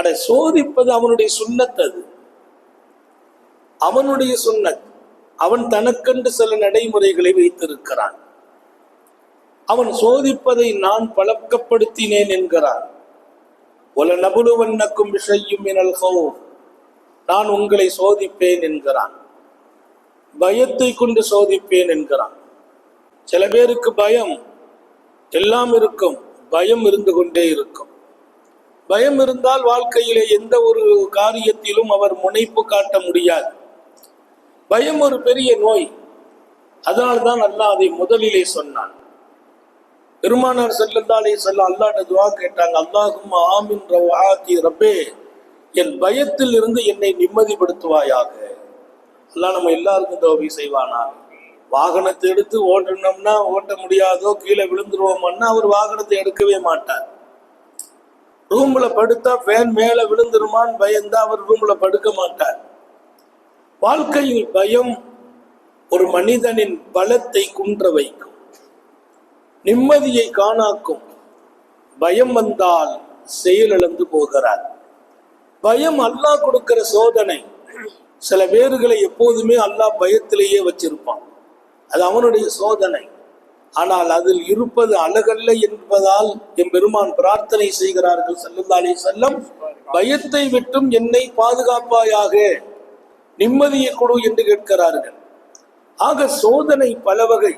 அட சோதிப்பது அவனுடைய சுண்ணத் அது. அவனுடைய சுண்ணத். அவன் தனக்கென்று சில நடைமுறைகளை வைத்திருக்கிறான். அவன் சோதிப்பதை நான் பழக்கப்படுத்தினேன் என்கிறான். ஒல நபுலுவன்னக்கும் விஷயம் எனல் நான் உங்களை சோதிப்பேன் என்கிறான். பயத்தை கொண்டு சோதிப்பேன் என்கிறான். சில பேருக்கு பயம். எல்லாம் இருக்கும். பயம் இருந்து கொண்டே இருக்கும். பயம் இருந்தால் வாழ்க்கையிலே எந்த ஒரு காரியத்திலும் அவர் முனைப்பு காட்ட முடியாது. பயம் ஒரு பெரிய நோய். அதனால்தான் அல்லாஹ் அதை முதலிலே சொன்னான். பெருமானார் செல்லந்தாலே செல்ல அல்லாட்ட துவா கேட்டாங்க. அல்லாஹும் ஆமின் ரவாத்தி ரப்பே. என் பயத்தில் இருந்து என்னை நிம்மதிப்படுத்துவாயாக. அல்லாஹ் நம்ம எல்லாருக்கும் தோவி செய்வானா? வாகனத்தை எடுத்து ஓட்டணும்னா ஓட்ட முடியாதோ கீழே விழுந்துருவோம்னா அவர் வாகனத்தை எடுக்கவே மாட்டார். ரூம்ல படுத்தா ஃபேன் மேல விழுந்துருமான்னு பயந்தா அவர் ரூம்ல படுக்க மாட்டார். வாழ்க்கையில் பயம் ஒரு மனிதனின் பலத்தை குன்ற வைக்கும். நிம்மதியை காணாக்கும். பயம் வந்தால் செயலிழந்து போகிறார். பயம் அல்லாஹ் கொடுக்கிற சோதனை. சில பேர்களை எப்போதுமே அல்லாஹ் பயத்திலேயே வச்சிருப்பான். அது அவனுடைய சோதனை. ஆனால் அதில் இருப்பது அழகல்ல என்பதால் எம்பெருமான் பிரார்த்தனை செய்கிறார்கள் செல்லந்தாலே செல்லம் பயத்தை விட்டும் என்னை பாதுகாப்பாயாக நிம்மதியை கொடு என்று கேட்கிறார்கள். ஆக சோதனை பல வகை